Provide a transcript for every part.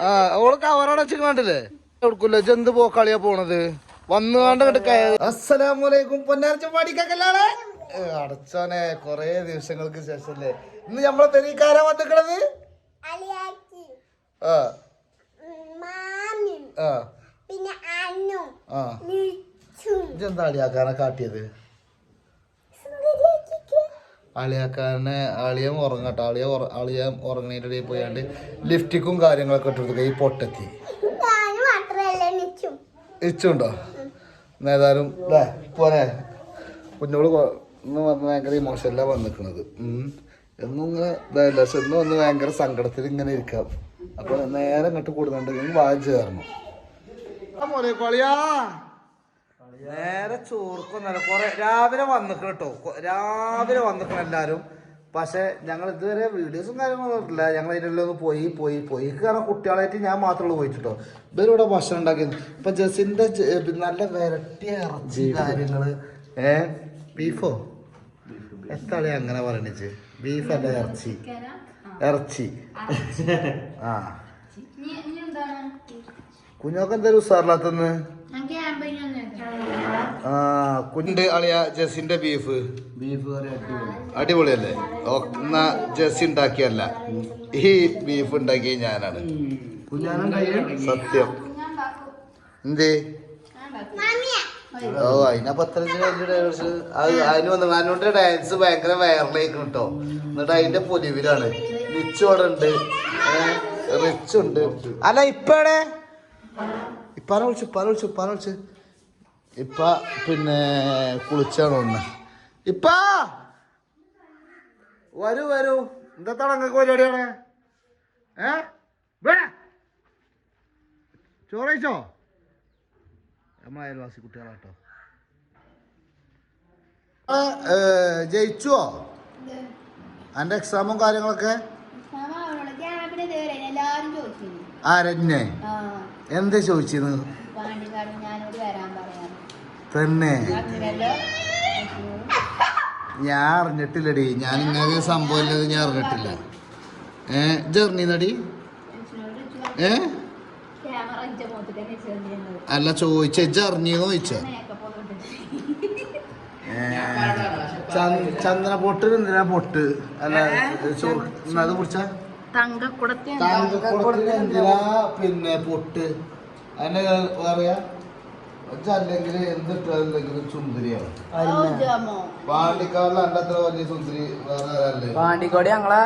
ആ ഓൾ കവറോടെ വെച്ച് കണ്ടില്ലേ? കൊടുക്കൂല ജന്ത് പോക്കളിയാ പോണത്? വന്നു കണ്ട് അസ്സലാമലൈക്കും പൊന്നാർച്ച പാടിക്കല്ലാളെ അടച്ചോനെ കൊറേ ദിവസങ്ങൾക്ക് ശേഷല്ലേ. ഇന്ന് നമ്മളെ പെരീക്കാരാ വന്നിക്കണത്? ആ. ആ. പിന്നെ അന്നും. ആ. നിച്ചും ഇജെന്താ അളിയാക്കാനെ കാട്ടിയത്? അളിയാക്കാരനെ അളിയം ഉറങ്ങട്ടെ അളിയ അളിയ ഉറങ്ങണേന്റെ ഇടയിൽ പോയാണ്ട് ലിഫ്റ്റിക്കും കാര്യങ്ങളൊക്കെ ഇട്ടു ഈ പൊട്ടെത്തി ഇച്ചുണ്ടോ? ഏതായാലും അല്ലേ പോരെ. കുഞ്ഞോട് ഇന്ന് വന്ന് ഭയങ്കര ഇമോഷനിലാണ് വന്നിക്കണത്. എന്നും ഇങ്ങനെ ഇതായില്ല പക്ഷെ വന്ന് ഭയങ്കര സങ്കടത്തിൽ ഇങ്ങനെ ഇരിക്കാം. അപ്പൊ നേരെ ഇങ്ങോട്ട് കൂടുന്നുണ്ട് വായിച്ചു തരണം നേരെ ചോർക്കൊന്നല്ല. കൊറേ രാവിലെ വന്നിക്കണം കേട്ടോ രാവിലെ വന്നിക്കണം എല്ലാരും. പക്ഷെ ഞങ്ങൾ ഇതുവരെ വീഡിയോസും കാര്യങ്ങളൊന്നും ഇട്ടില്ല ഞങ്ങൾ ഇതിനുള്ള ഒന്ന് പോയി പോയി പോയി. കാരണം കുട്ടികളായിട്ട് ഞാൻ മാത്രമേ പോയിട്ടോ ഇവരിവിടെ ഭക്ഷണം ഉണ്ടാക്കി ഇപ്പൊ ജസിന്റെ നല്ല വെരട്ടിയ ഇറച്ചി കാര്യങ്ങൾ. ഏ? ബീഫോ? എത്താണ് അങ്ങനെ പറയണിച്ച് ബീഫ് അല്ല ഇറച്ചി. ഇറച്ചി. ആ. കുഞ്ഞോക്കെന്തായാലും ഉസാറില്ലാത്തന്ന്? കുഞ്ഞിന്റെ അളിയ ജസിന്റെ ബീഫ് ബീഫ് കറി അടിപൊളി. അടിപൊളിയല്ലേ? എന്നാ ജസി ഉണ്ടാക്കിയല്ല. ഈ ബീഫ് ഉണ്ടാക്കിയ ഞാനാണ്. സത്യം. എന്തേ? ഓ അതിനെ പത്തനഞ്ച് അതിന് വന്നു ഡാൻസ് ഭയങ്കര വൈറലായിക്കണം കേട്ടോ എന്നിട്ട് അതിന്റെ പൊലിവിലാണ്. റിച്ച് അവിടെ ഉണ്ട്. റിച്ച് ഉണ്ട്. അല്ല ഇപ്പടെ ഇപ്പാനെ വിളിച്ചു ഇപ്പാനെ വിളിച്ചു ഇപ്പാനെ വിളിച്ചു. ഇപ്പ പിന്നെ കുളിച്ചാണ് ഒന്ന് ഇപ്പ! വരൂ വരൂ. എന്താ നിങ്ങൾക്ക് പരിപാടിയാണ് ഏ? വേണ ചോറയിച്ചോ നമ്മളെ അയൽവാസി കുട്ടികളാട്ടോ. ജയിച്ചുവോ അന്റെ എക്സാമും കാര്യങ്ങളൊക്കെ? ആരന്നെ? എന്താ ചോദിച്ചിരുന്നു പാണ്ടിക്കാട് ഞാനോട് വരാൻ പറയാം തന്നെ. ഞാൻ അറിഞ്ഞിട്ടില്ലടി. ഞാൻ ഇങ്ങനെ സംഭവം ഇല്ലത് ഞാൻ അറിഞ്ഞിട്ടില്ല. ഏ ജെർണി നടി ഏ? അല്ല ചോദിച്ച അറിഞ്ഞീന്ന് ചോദിച്ച? ചന്ദന പൊട്ട് എന്തിനാ പൊട്ട് അല്ല അത് കുറിച്ച തങ്കക്കുടത്തിന് എന്തിനാ പിന്നെ പൊട്ട്? അതിനെ പറയാ അല്ലെങ്കിൽ എന്തിട്ടെങ്കിലും സുന്ദരിയാണ്? പാണ്ടിക്കാരിൽ അന്റെ അത്ര വലിയ സുന്ദരി വേറെ ആരല്ലേ? പാണ്ടിക്കോട് ഞങ്ങളെ.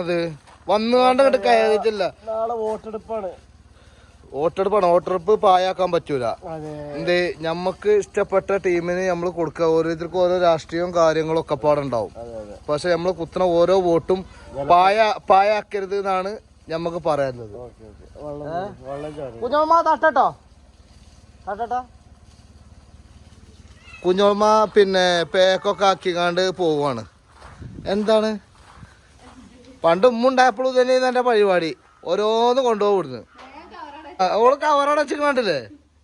അത് വന്നുകൊണ്ട് കയറിയിട്ടില്ല. നാളെ വോട്ടെടുപ്പാണ്. വോട്ടെടുപ്പാണ്. വോട്ടെടുപ്പ് പായാക്കാൻ പറ്റൂല. എന്ത്? ഞമ്മക്ക് ഇഷ്ടപ്പെട്ട ടീമിന് നമ്മൾ കൊടുക്കുക ഓരോരുത്തർക്കും ഓരോ രാഷ്ട്രീയവും കാര്യങ്ങളും ഒക്കെ പാടുണ്ടാവും പക്ഷെ നമ്മൾ കുത്തുന്ന ഓരോ വോട്ടും പായ പായാക്കരുത് എന്നാണ് ഞമ്മക്ക് പറയാനുള്ളത്. ചാടി. കുഞ്ഞോമ്മ തട്ടട്ടോ. തട്ടട്ടോ. കുഞ്ഞോമ്മ പിന്നെ പേക്കൊക്കെ ആക്കിക്കാണ്ട് പോവാണ് എന്താണ്? പണ്ട് ഉമ്മുണ്ടായപ്പോഴും തന്നെ എന്റെ പരിപാടി. ഓരോന്ന് കൊണ്ടുപോകും ഇവിടുന്ന്. ആ, ഓൾ കവറോടെ വെച്ച് കണ്ടില്ലേ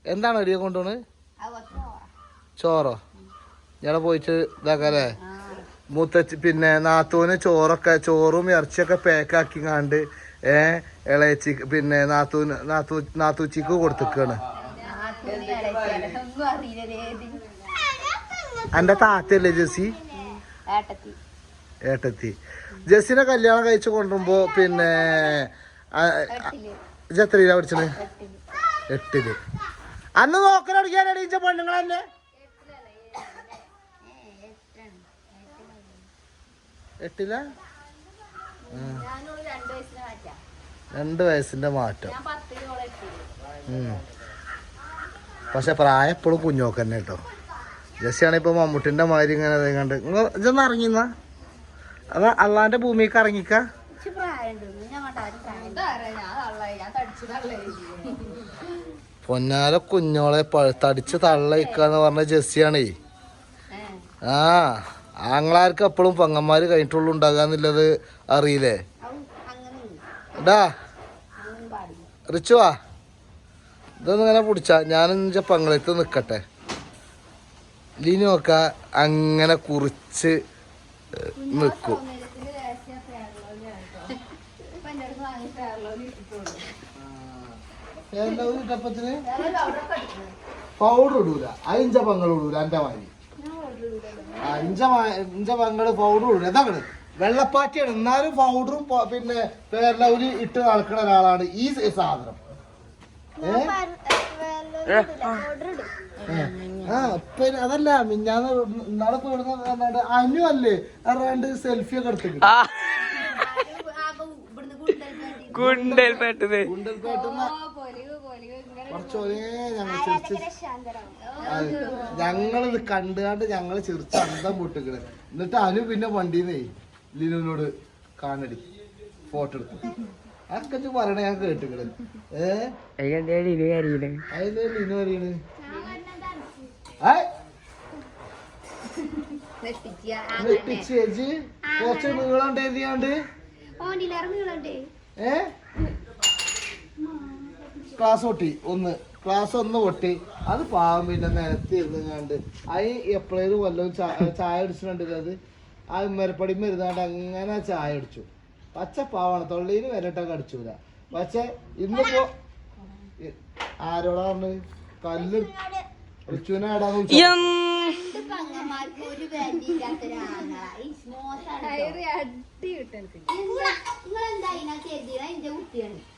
എന്താണ് അടിയെ കൊണ്ടുപോണ്? ചോറോ? ഞാൻ പോയിട്ട് ഇതാക്കാല്ലേ? മൂത്ത പിന്നെ നാത്തൂന് ചോറൊക്കെ ചോറും ഇറച്ചിയൊക്കെ പാക്കാക്കി കണ്ട് ഏ ഇളയച്ചി പിന്നെ നാത്തൂന് നാത്തൂ നാത്തൂച്ചിക്ക് കൊടുത്തുക്കാണ്. എന്റെ താത്തല്ലേ ജെസി ഏട്ടത്തി. ജെസ്സിനെ കല്യാണം കഴിച്ചു കൊണ്ടുമ്പോ പിന്നെ എത്രയിലാ പഠിച്ചത്? എട്ടിൽ. അന്ന് നോക്കലടിക്കാൻ അടിയിച്ച പെണ്ണുങ്ങൾ തന്നെ. എട്ടില? രണ്ടു വയസ്സിന്റെ മാറ്റം. പക്ഷെ പ്രായം എപ്പോഴും കുഞ്ഞോക്ക് തന്നെ കേട്ടോ. ജസ്സിയാണ് ഇപ്പൊ മമ്മൂട്ടിന്റെ മാതിരി ഇങ്ങനെ കണ്ട്. നിങ്ങൾ ഇതൊന്ന് ഇറങ്ങിന്ന അതാ അള്ളാന്റെ ഭൂമിക്ക് ഇറങ്ങിക്ക. പൊന്നാല കുഞ്ഞോളെ തടിച്ച് തള്ളയിക്കാന്ന് പറഞ്ഞ ജെസ്സിയാണേ. ആ ആങ്ങളാർക്ക് എപ്പോഴും പെങ്ങന്മാര് കഴിഞ്ഞിട്ടുള്ളൂ ഉണ്ടാകാന്നുള്ളത് അറിയില്ലേ? ഡാ റിച്ചുവാ ഇതൊന്നും ഇങ്ങനെ പിടിച്ച ഞാനെന്ന് പങ്ങളത്ത് നിക്കട്ടെ. നോക്ക അങ്ങനെ കുറിച്ച് നിൽക്കും സൗന്ദര്യത്തിന്റെ രഹസ്യം ഫെയർലോലാണ് കേട്ടോ. ഇപ്പൊ എന്റെ അടുത്ത് വാങ്ങിയ ഫെയർലോയിൽ ഇട്ടിട്ടുള്ളൂ. പൗഡർ ഇടൂല. അഞ്ച പങ്ങൾ ഇടൂല എന്റെ ചെയ്തിട്ടുണ്ട്. അഞ്ച അഞ്ച പങ്ങൾ പൗഡർ ഇടൂല. എന്താണ് വെള്ളപ്പാറ്റിയാണ്. എന്നാലും പൗഡറും പിന്നെ പിന്നെ പേരലൗലി ഇട്ട് നടക്കുന്ന ഒരാളാണ് ഈ സാധനം. ആ ഇപ്പൊ അതല്ല മിഞ്ഞാന്ന് ഇന്നാളെ പോയിരുന്ന അനു അല്ലേ? അറിയാണ്ട് സെൽഫി ഒക്കെ എടുത്തിട്ട് ആകെ ഇവിടുന്ന് ഗുണ്ടൽ കുണ്ടൽ പെട്ടത് ഗുണ്ടൽപേട്ടുന്ന പൊലിവ്, ഞങ്ങൾ ചിരിച്ച് ഞങ്ങളിത് കണ്ടുകാണ്ട് ഞങ്ങൾ ചിരിച്ച് അന്തം പൊട്ടിക്കണ്. എന്നിട്ട് അനു പിന്നെ വണ്ടീന്നേ ലിനുവിനോട് കാണടി ഫോട്ടോ എടുത്തു. അതൊക്കെ പറയണ ഞാൻ കേട്ടിക്കണ്. ഏഹ് ലിനു അറിയണ്? കുറച്ച് നീളം എഴുതിയാണ്ട് ഓണ്ടിലേറെ നീളണ്ടേ ഏ? ക്ലാസ് പൊട്ടി ഒന്ന് ക്ലാസ് ഒന്ന് പൊട്ടി അത് പാവം പിന്നെ നിലത്ത് ഇരുന്നാണ്ട് അത് എപ്പോഴേലും വല്ലതും ചായ അടിച്ചിട്ടുണ്ട് അത് ആ മരപ്പടിമ ഇരുന്നാണ്ട് അങ്ങനെ ചായ അടിച്ചു പച്ച പാവാണ്. തൊള്ളിയിൽ വരട്ടൊക്കെ അടിച്ചൂല. പക്ഷെ ഇന്നിപ്പോ ആരോടാ പറഞ്ഞത്? കല്ല് ആടാന്ന് വിളിച്ചോ? നിങ്ങളെന്താ ഇതിനകത്ത് എന്റെ കുട്ടിയാണ് പെങ്ങന്മാരെ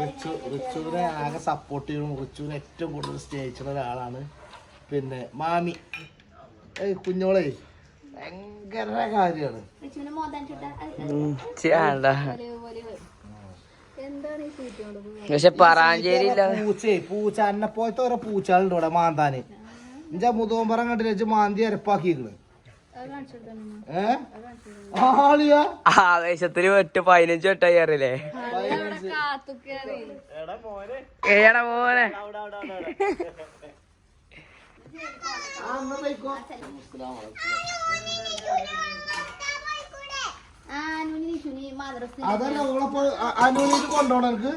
റിച്ചു റിച്ചുവിനെ ആകെ സപ്പോർട്ട് ചെയ്യണം. റിച്ചുവിനെ ഏറ്റവും കൂടുതൽ സ്നേഹിച്ചിരുന്ന ഒരാളാണ്. പിന്നെ മാമി. ഏയ് കുഞ്ഞോളെ. ഭയങ്കര കാര്യമാണ്. പക്ഷെ പറാഞ്ചേരി ഇല്ല. പൂച്ചേ പൂച്ച എന്നെ പോലത്തെ ഓരോ പൂച്ചകളുണ്ട് ഇവിടെ മാന്താന്. എന്റെ മുതോമ്പറം കണ്ടിട്ട് വെച്ച് മാന്തി അരപ്പാക്കിയിരുന്നു ഏ? ആളിയാ? ആവേശത്തിന് വെട്ട് പതിനഞ്ച് വെട്ടായി അറിയില്ലേ? ഏടാ മോനെ. അതല്ല ഓളപ്പോ അനുവിനേക്ക് കൊണ്ടോണം എനിക്ക്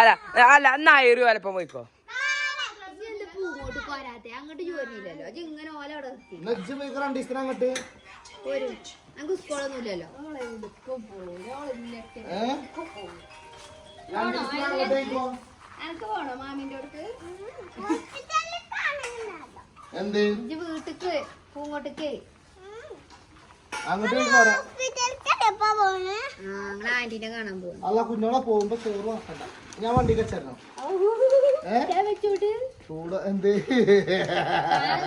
അല്ല അല്ല നായര് വലപ്പം പോയിക്കോ? അങ്ങോട്ട് ജോലിയില്ലല്ലോ. ഇങ്ങനെ ഓല അവിടെ അങ്ങോട്ട്? ഒരു നമുക്ക് സ്കൂളൊന്നും ഇല്ലല്ലോ എനിക്ക് പോണോ? മാമിന്റെ അടുത്ത്? എന്ത്? ഇജ്ജ് വീട്ടിക്ക് പൂങ്ങോട്ടേക്ക്. അങ്ങോട്ട് പോയിക്കോരാ ആ ഞങ്ങൾ ആന്റീനെ കാണാൻ പോകും അല്ല കുഞ്ഞോളെ പോകുമ്പോ ചോറ് വാക്കണ്ട. ഞാൻ വണ്ടി കച്ചോ ചൂട് എന്ത്?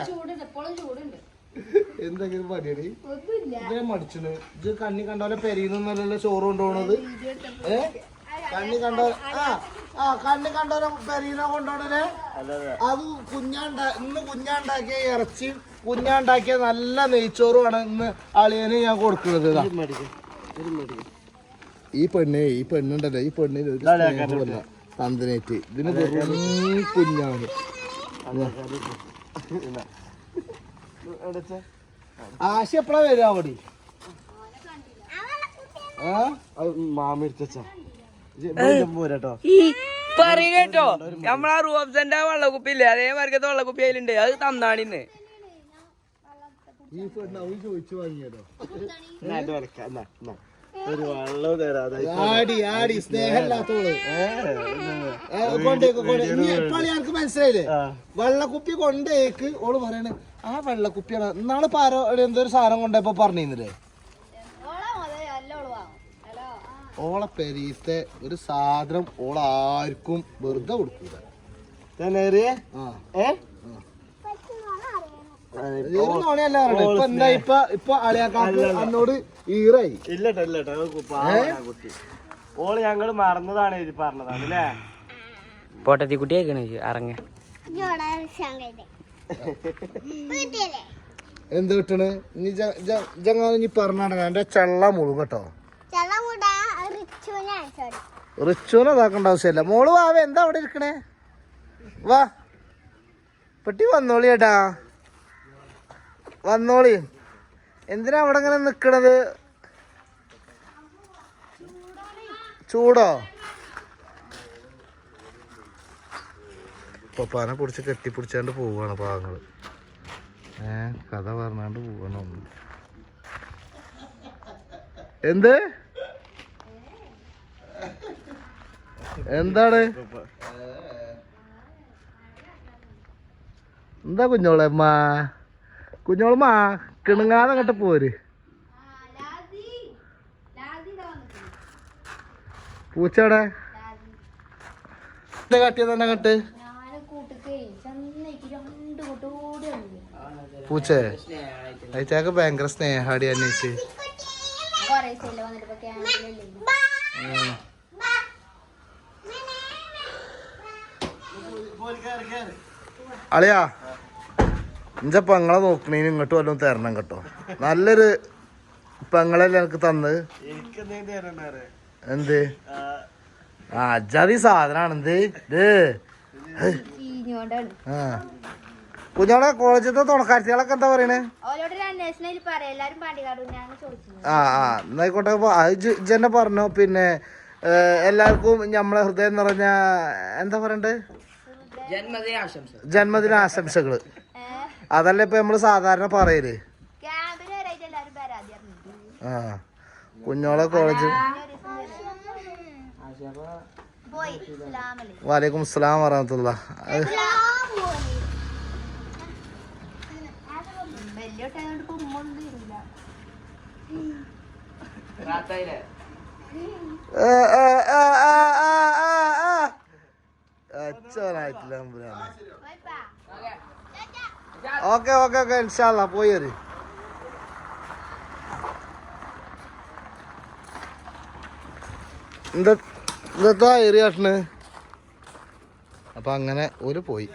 ചൂടുണ്ട്. എപ്പോഴും ചൂടുണ്ട്. എന്തെങ്കിലും പണിയടി ഇതേ മടിച്ചിന്. ഇത് കണ്ണി കണ്ടോലെ പെരീന്നല്ലോ ചോറ് കൊണ്ടുപോണത്? ഏ? കണ്ണി കണ്ടോ ആ ആ കണ്ണി കണ്ടോലെ പെരീന കൊണ്ടുപോണേ അത് കുഞ്ഞാണ്ട ഇന്ന് കുഞ്ഞാണ്ടാക്കിയ ഇറച്ചി കുഞ്ഞാണ്ടാക്കിയ നല്ല നെയ്ച്ചോറുമാണ് ഇന്ന് അളിയന് ഞാൻ കൊടുക്കുന്നത്. ഈ പെണ്ണേ ഈ പെണ്ണുണ്ടല്ലോ. ഈ പെണ്ണിന്. തന്തനേറ്റ്. ഇതിന് വെറും കുഞ്ഞാണ്. ആശ എപ്പഴാ വരിക അവിടെ? മാമിടുത്ത പോരാട്ടോ കേട്ടോ. നമ്മളാ റൂബ്സന്റെ വെള്ളക്കുപ്പി ഇല്ലേ അതേമാതിരിക്കത്തെ വെള്ളക്കുപ്പി അതിലുണ്ട്. അത് തന്നാണിന്ന്. ഈ ചോദിച്ചു വാങ്ങിയതോ? ഒരു വെള്ളം തരാതെ ആടി ആടി സ്നേഹമില്ലാത്തോൾ. ഏ, കൊണ്ടേക്ക് കൊണ്ടേ നീ എപ്പോഴും ഞങ്ങൾക്ക് മനസ്സിലായില്ലേ? വെള്ളക്കുപ്പി കൊണ്ടേക്ക് ഓൾ പറയണേ ആ വെള്ളക്കുപ്പിയാണ്. ഇന്നാൾ പാരോ എന്തോ ഒരു സാധനം കൊണ്ടപ്പോ പറഞ്ഞിരുന്നില്ലേ? ഓളാ പെരീത്തെ ഒരു സാധനം ഓളാർക്കും വെറുതെ കൊടുക്കൂല. ആ. ഇത് ഈറായി. ഇല്ലട്ടോ ഇല്ലട്ടോ കുട്ടി ഓൾ ഞങ്ങൾ മറന്നതാണ് ഇത് പറഞ്ഞതാണ് അല്ലേ? പോട്ടത്തി കുട്ടി ആയിക്കണ ഇറങ്ങ എന്ത് കിട്ടണ്? ഇനി ജങ്ങാൻ ഇനി പറഞ്ഞാണ് എന്റെ ചള്ള മുഴുകും കേട്ടോ. റിച്ചുവിനെ ഇതാക്കേണ്ട ആവശ്യമില്ല. മോൾ വാവ എന്താ അവിടെ ഇരിക്കണേ? വാ. പെട്ടി വന്നോളി ഏട്ടാ വന്നോളി. എന്തിനാ അവിടെ ഇങ്ങനെ നിക്കണത്? ചൂടോ? പപ്പാനെ പിടിച്ച് കെട്ടിപ്പിടിച്ചാണ്ട് പോവാണ് പാങ്ങൾ ഏ കഥ പറഞ്ഞാണ്ട് പോവാണ് ഒന്ന്. എന്ത്? എന്താണ്? എന്താ കുഞ്ഞോളെ അമ്മ കുഞ്ഞോളമ്മ കിണുങ്ങാതെ അങ്ങോട്ട് പോര്. പൂച്ചടെ കാട്ടിയത് തന്നെ വന്നില്ല പൂച്ചേ അയച്ചാക്ക് ഭയങ്കര സ്നേഹാടി ഉം. അളിയാ ഇഞ്ച പെങ്ങളെ നോക്കണേന് ഇങ്ങോട്ട് വല്ലതും തരണം കേട്ടോ. നല്ലൊരു പെങ്ങളല്ലേ എനിക്ക് തന്നത്. തരണ്ടാറ് എന്ത്? ആ അജാതി സാധനാണ്. എന്ത്? കുഞ്ഞോടെ ആ. കുഞ്ഞോളെ കോളേജിലത്തെ തുണക്കാരത്തികളൊക്കെ എന്താ പറയണേ? ആ ആ. എന്നായിക്കോട്ടെ അപ്പൊ അത് ഇജ്ജ് ഇജ്ജെന്നെ പറഞ്ഞു. പിന്നെ എല്ലാവർക്കും നമ്മളെ ഹൃദയം നിറഞ്ഞ എന്താ പറയണ്ടേ? ജന്മദിന അതല്ലേ ഇപ്പൊ നമ്മൾ സാധാരണ പറയൽ? ആ. കുഞ്ഞോളെ കോളേജ് വാലേക്കും അസ്സലാം വറഹമത്തുള്ള. അച്ഛനായിട്ടില്ല അമ്പുരാണ് ഓക്കെ ഓക്കെ ഓക്കെ ഇൻഷാല്ല പോയി വരും. എന്താ ഏറിയാട്ടിന് അപ്പൊ അങ്ങനെ ഒരു പോയി.